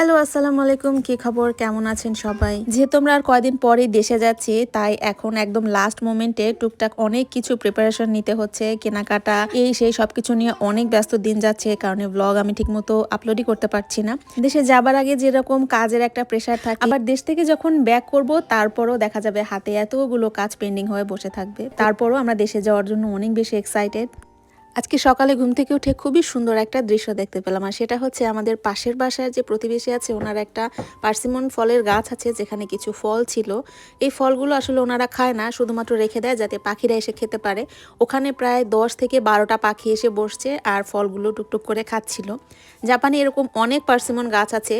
Hello, আসসালামু আলাইকুম। কি খবর? কেমন আছেন সবাই? যেহেতু আমরা আর কয়দিন পরেই দেশে যাচ্ছি, তাই এখন একদম লাস্ট মোমেন্টে টুকটাক অনেক কিছু প্রিপারেশন নিতে হচ্ছে, কেনাকাটা, এই সেই সবকিছু নিয়ে অনেক ব্যস্ত দিন যাচ্ছে কারণে ব্লগ আমি ঠিকমতো আপলোডই করতে পারছি না। দেশে যাবার আগে যেরকম কাজের একটা প্রেশার থাকে, আবার দেশ থেকে যখন ব্যাক করব, তারপরও দেখা যাবে হাতে এতগুলো কাজ পেন্ডিং হয়ে বসে থাকবে। তারপরও আমরা দেশে যাওয়ার জন্য অনেক বেশি এক্সাইটেড আজকে সকালে ঘুম থেকে উঠে খুবই সুন্দর একটা দৃশ্য দেখতে পেলাম। আর সেটা হচ্ছে আমাদের পাশের বাসায় যে প্রতিবেশী আছে, ওনার একটা পার্সিমন ফলের গাছ আছে, যেখানে কিছু ফল ছিল। এই ফলগুলো আসলে ওনারা খায় না, শুধুমাত্র রেখে দেয় যাতে পাখিরা এসে খেতে পারে। ওখানে প্রায় দশ থেকে বারোটা পাখি এসে বসছে আর ফলগুলো টুকটুক করে খাচ্ছিল। জাপানে এরকম অনেক পার্সিমন গাছ আছে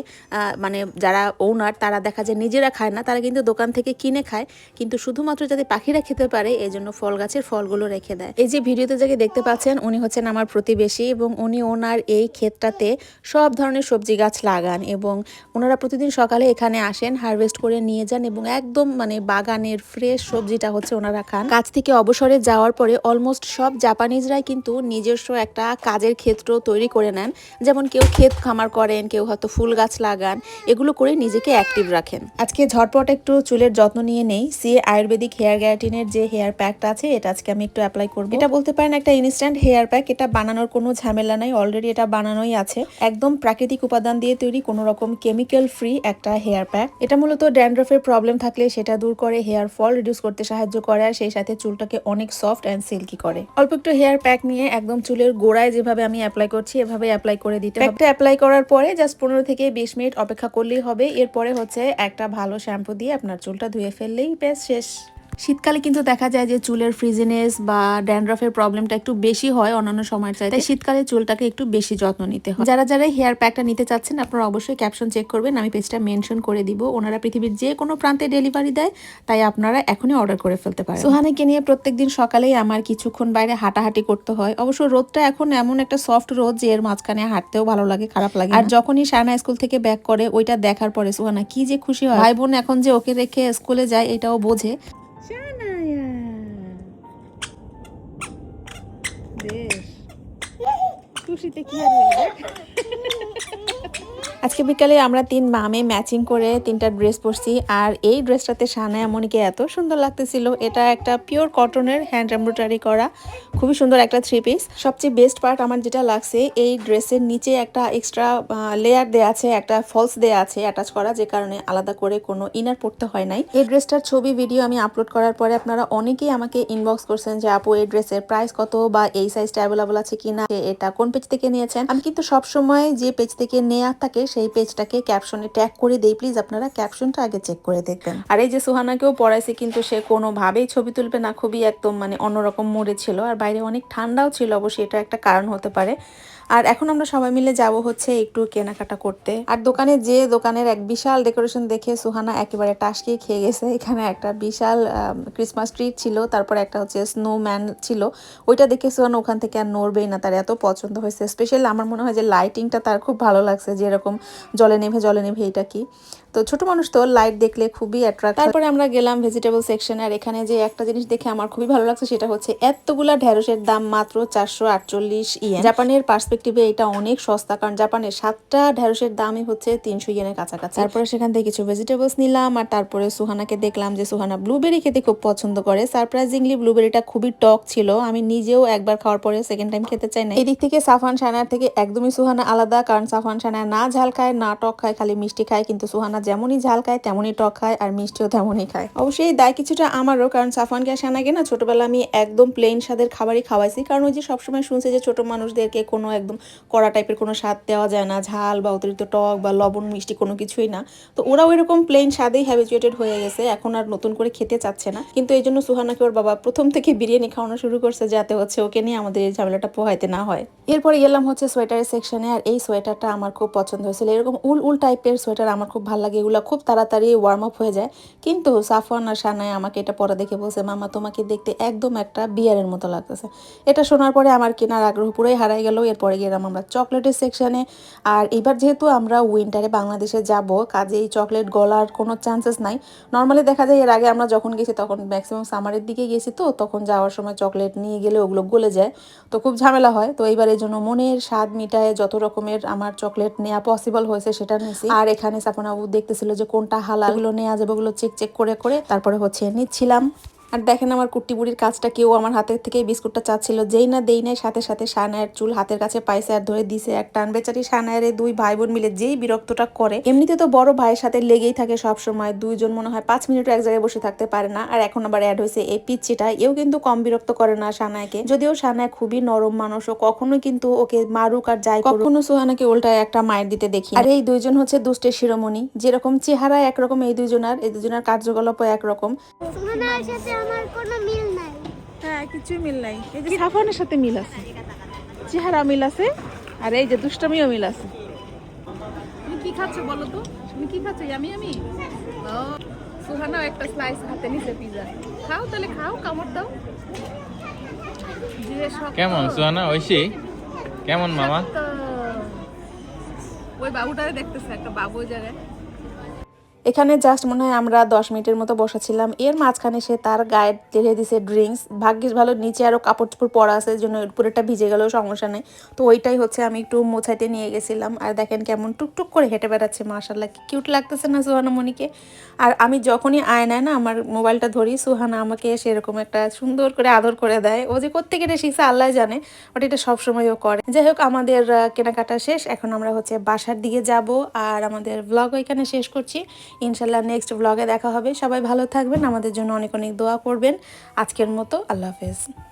মানে যারা ওনার তারা দেখা যায় নিজেরা খায় না, তারা কিন্তু দোকান থেকে কিনে খায়। কিন্তু শুধুমাত্র যাতে পাখিরা খেতে পারে, এই জন্য ফল গাছের ফলগুলো রেখে দেয়। এই যে ভিডিওতে যাকে দেখতে পাচ্ছেন উনি হচ্ছেন আমার প্রতিবেশী এবং উনি ওনার এই ক্ষেতটাতে সব ধরনের সবজি গাছ লাগান এবং ওনারা প্রতিদিন সকালে এখানে আসেন হারভেস্ট করে নিয়ে যান এবং একদম মানে বাগানের ফ্রেশ সবজিটা হচ্ছে ওনারা খান। কাজ থেকে অবসরে যাওয়ার পরে অলমোস্ট সব জাপানিজরাই কিন্তু নিজস্ব একটা কাজের ক্ষেত্র তৈরি করে নেন। যেমন কেউ ক্ষেত খামার করেন, কেউ হয়তো ফুল গাছ লাগান, এগুলো করে নিজেকে অ্যাক্টিভ রাখেন। আজকে ঝটপট একটু চুলের যত্ন নিয়ে নেই। সি আয়ুর্বেদিক হেয়ার গ্যারাটিনের যে হেয়ার প্যাকটা আছে, এটা আজকে আমি একটু অ্যাপ্লাই করব। এটা বলতে পারেন একটা ইনস্ট্যান্ট হেয়ার প্যাক, এটা বানানোর কোনো ঝামেলা নাই অলরেডি এটা বানানোই আছে। একদম প্রাকৃতিক উপাদান দিয়ে তৈরি কোনো রকম কেমিক্যাল ফ্রি একটা হেয়ার প্যাক। এটা মূলত ড্যান্ড্রফের প্রবলেম থাকলে সেটা দূর করে, হেয়ার ফল রিডিউস করতে সাহায্য করে আর সেই সাথে চুলটাকে অনেক সফট অ্যান্ড সিল্কি করে। অল্প একটু হেয়ার প্যাক নিয়ে একদম চুলের গোড়ায় যেভাবে আমি অ্যাপ্লাই করছি, এভাবে অ্যাপ্লাই করে দিতে প্যাকটা অ্যাপ্লাই করার পরে জাস্ট পনেরো থেকে বিশ মিনিট অপেক্ষা করলেই হবে। এরপরে হচ্ছে একটা ভালো শ্যাম্পু দিয়ে আপনার চুলটা ধুয়ে ফেললেই বেশ শেষ। শীতকালে কিন্তু দেখা যায় যে চুলের ফ্রিজিনেস বা ড্যান্ড্রফের প্রবলেমটা একটু বেশি হয় অন্যান্য সময়ের চাইতে। তাই শীতকালে চুলটাকে একটু বেশি যত্ন নিতে হয়। যারা যারা হেয়ার প্যাকটা নিতে চাচ্ছেন, আপনারা অবশ্যই ক্যাপশন চেক করবেন। আমি পেজটা মেনশন করে দিব। ওনারা পৃথিবীর যে কোনো প্রান্তে ডেলিভারি দেয়, তাই আপনারা এখনই অর্ডার করে ফেলতে পারেন। সোহানাকে নিয়ে প্রত্যেকদিন সকালেই আমার কিছুক্ষণ বাইরে হাঁটাহাঁটি করতে হয়। অবশ্য রোদটা এখন এমন একটা সফট রোদ যে এর মাঝখানে হাঁটতেও ভালো লাগে, খারাপ লাগে আর যখনই সানা স্কুল থেকে ব্যাক করে, ওইটা দেখার পরে সোহানা কি যে খুশি হয়। ভাই বোন এখন যে ওকে রেখে স্কুলে যায়, এটাও বোঝে। খুশিতে কি আর? আজকে বিকালে আমরা তিন মামে ম্যাচিং করে তিনটা ড্রেস পরছি, আর এই ড্রেসটাতে সানায়া মনিকে এত সুন্দর লাগতেছিল। এটা একটা পিওর কটনের হ্যান্ড এমব্রয়ডারি করা, খুবই সুন্দর একটা থ্রি পিস সবচেয়ে বেস্ট পার্ট আমার যেটা লাগছে, এই ড্রেসের নিচে একটা এক্সট্রা লেয়ার দেয়া আছে, একটা ফলস দেয়া আছে অ্যাটাচ করা, যে কারণে আলাদা করে কোনো ইনার পড়তে হয় নাই। এই ড্রেসটার ছবি ভিডিও আমি আপলোড করার পরে আপনারা অনেকেই আমাকে ইনবক্স করছেন যে, আপু, এই ড্রেসের প্রাইস কত বা এই সাইজটা অ্যাভেলেবল আছে কিনা? এটা কোন পেজ থেকে নিয়েছেন? আমি কিন্তু সবসময় যে পেজ থেকে নেওয়া থাকে সেই পেজটাকে ক্যাপশনে ট্যাগ করে দেই প্লিজ আপনারা ক্যাপশনটা আগে চেক করে দেখবেন। আর এই যে সুহানাকেও পড়াইছে, কিন্তু সে কোনোভাবেই ছবি তুলবে না, খুবই একদম মানে অন্যরকম মোড়ে ছিল। আর বাইরে অনেক ঠান্ডাও ছিল, অবশ্যই এটা একটা কারণ হতে পারে। আর এখন আমরা সবাই মিলে যাব হচ্ছে একটু কেনাকাটা করতে। আর দোকানে যে দোকানের এক বিশাল ডেকোরেশন দেখে সুহানা একেবারে টাসকি খেয়ে গেছে। এখানে একটা বিশাল ক্রিসমাস ট্রি ছিল, তারপরে একটা হচ্ছে স্নোম্যান ছিল। ওইটা দেখে সুহানা ওখান থেকে আর নড়বেই না, তার এত পছন্দ হয়েছে। স্পেশালি আমার মনে হয় যে লাইটিংটা তার খুব ভালো লাগছে যে এরকম জলে নেভে জলে নেভে এটা কি? তো ছোট মানুষ তো লাইট দেখলে খুবই অ্যাট্রাক্ট তারপরে আমরা গেলাম ভেজিটেবল সেকশনে আর এখানে যে একটা জিনিস দেখে আমার খুবই ভালো লাগছে সেটা হচ্ছে এতগুলা ঢেঁড়সের দাম মাত্র চারশো আটচল্লিশ ইয়েন জাপানের পার্সপেক্টিভে এটা অনেক সস্তা কারণ জাপানের সাতটা ঢেঁড়সের দামই হচ্ছে তিনশো ইয়েনের কাছাকাছি। তারপরে সেখান থেকে কিছু ভেজিটেবলস নিলাম আর তারপরে সুহানাকে দেখলাম যে সুহানা ব্লুবেরি খেতে খুব পছন্দ করে। সারপ্রাইজিংলি ব্লুবেরিটা খুবই টক ছিল। আমি নিজেও একবার খাওয়ার পরে সেকেন্ড টাইম খেতে চাই না এদিক থেকে সাফান সানার থেকে একদমই সুহানা আলাদা কারণ সাফান সানা না ঝাল খায় না টক খায় খালি মিষ্টি খায় কিন্তু সুহানা যেমনই ঝাল খায়, তেমনই টক খায় আর মিষ্টিও তেমনই খায়। অবশ্যই দায় কিছুটা আমারও, কারণ সাফানকে সানাকে না ছোটবেলা আমি একদম প্লেন স্বাদের খাবারই খাওয়াইছি। কারণ ওই যে সবসময় শুনছে যে ছোট মানুষদেরকে কোনো একদম কড়া টাইপের কোনো স্বাদ দেওয়া যায় না, ঝাল বা অতিরিক্ত টক বা লবণ, মিষ্টি কোনো কিছুই না। তো ওরাও এরকম প্লেন স্বাদেই হ্যাবিচুয়েটেড হয়ে গেছে, এখন আর নতুন করে খেতে চাচ্ছে না। কিন্তু এই জন্য সুহানাকে ওর বাবা প্রথম থেকে বিরিয়ানি খাওয়ানো শুরু করছে যাতে হচ্ছে ওকে নিয়ে আমাদের এই ঝামেলাটা পোহাইতে না হয়। এরপরে গেলাম হচ্ছে সোয়েটারের সেকশনে আর এই সোয়েটারটা আমার খুব পছন্দ হয়েছিল। এরকম উল উল টাইপের সোয়েটার আমার খুব ভালো লাগে, এগুলো খুব তাড়াতাড়ি ওয়ার্ম আপ হয়ে যায়। কিন্তু সাফওয়ান আর সানায় আমাকে এটা পরে দেখে বলছে, মামা, তোমাকে দেখতে একদম একটা বিয়ারের মতো লাগতেছে। এটা শোনার পরে আমার কেনার আগ্রহ পুরোই হারাই গেল। এরপরে গেলাম আমরা চকলেটের সেকশানে আর এবার যেহেতু আমরা উইন্টারে বাংলাদেশে যাব, কাজেই চকলেট গলার কোনো চান্সেস নাই। নর্মালি দেখা যায় এর আগে আমরা যখন গেছি, তখন ম্যাক্সিমাম সামারের দিকে গেছি তো, তখন যাওয়ার সময় চকলেট নিয়ে গেলে ওগুলো গলে যায়। তো খুব ঝামেলা হয়। তো এইবার এই জন্য মনের স্বাদ মিটায়, যত রকমের আমার চকলেট নেওয়া পসিবল হয়েছে সেটা নিয়েছি। আর এখানে সাপনাবু দেখতেছিল যে কোনটা হালালগুলো নেওয়া যাবে ওগুলো চেক চেক করে করে তারপরে হচ্ছে নিচ্ছিলাম। আর দেখেন আমার কুট্টি বুড়ির কাজটা কেউ আমার হাতের থেকে বিস্কুটটা চাচ্ছিল। যেই না দেই নাই সাথে সাথে সানায়ের চুল হাতের কাছে পাইছে আর ধরে দিছে এক টান বেচারি সানায়ের দুই ভাই বোন মিলে যেই বিরক্তটা করে এমনিতে তো বড় ভাইয়ের সাথে লেগেই থাকে সব সময় দুইজন মনে হয় পাঁচ মিনিট এক জায়গায় বসে থাকতে পারে না। আর এখন আবার অ্যাড হয়েছে এই পিচ্ছিটা এও কিন্তু কম বিরক্ত করে না সানায়কে। যদিও সানায় খুবই নরম মানুষ ও কখনো কিন্তু ওকে মারুক আর যাই কখনো সুহানাকে উল্টায় একটা মায়ের দিতে দেখি আর এই দুইজন হচ্ছে দুষ্টের শিরোমণি। যেরকম চেহারা একরকম এই দুইজনার এই দুজনের কার্যকলাপও একরকম। সুহানার সাথে আমার কোনো মিল নাই। হ্যাঁ কিছুই মিল নাই। এই যে সাফানের সাথে মিল আছে। চেহারা মিল আছে আর এই যে দুষ্টামিও মিল আছে। তুমি কি খাচ্ছ বলো তো? তুমি কি খাচ্ছ? আমি আমি ও সুহানাও একটা স্লাইস হাতে নিছে পিজা খাও তাহলে খাও কামড় দাও। কেমন সুহানা? ঐশী? কেমন মামা। ওই বাবুটারে দেখতেছে একটা বাবু ওই জায়গায়। এখানে জাস্ট মনে হয় আমরা দশ মিনিটের মতো বসেছিলাম। এর মাঝখানে সে তার গায়ে ঢেলে দিছে ড্রিঙ্কস ভাগ্যিস ভালো, নিচে আরও কাপড় চোপড় পরা আছে জন্য উপরেটা ভিজে গেলেও সমস্যা নেই। তো ওইটাই হচ্ছে আমি একটু মোছাইতে নিয়ে গেছিলাম। আর দেখেন কেমন টুকটুক করে হেঁটে বেড়াচ্ছে মাশাল্লাহ কিউট লাগতেছে না সুহানা মনিকে? আর আমি যখনই আয়নায় না আমার মোবাইলটা ধরি, সুহানা আমাকে সেরকম একটা সুন্দর করে আদর করে দেয়। ও যে কোত্থেকে এটা শিখছে আল্লাহ জানে বাট এটা সবসময় ও করে। যাই হোক, আমাদের কেনাকাটা শেষ। এখন আমরা হচ্ছে বাসার দিকে যাব। আর আমাদের ব্লগ এখানে শেষ করছি। ইনশাল্লাহ নেক্সট ব্লগে দেখা হবে। সবাই ভালো থাকবেন, আমাদের জন্য অনেক অনেক দোয়া করবেন। আজকের মতো আল্লাহ হাফেজ।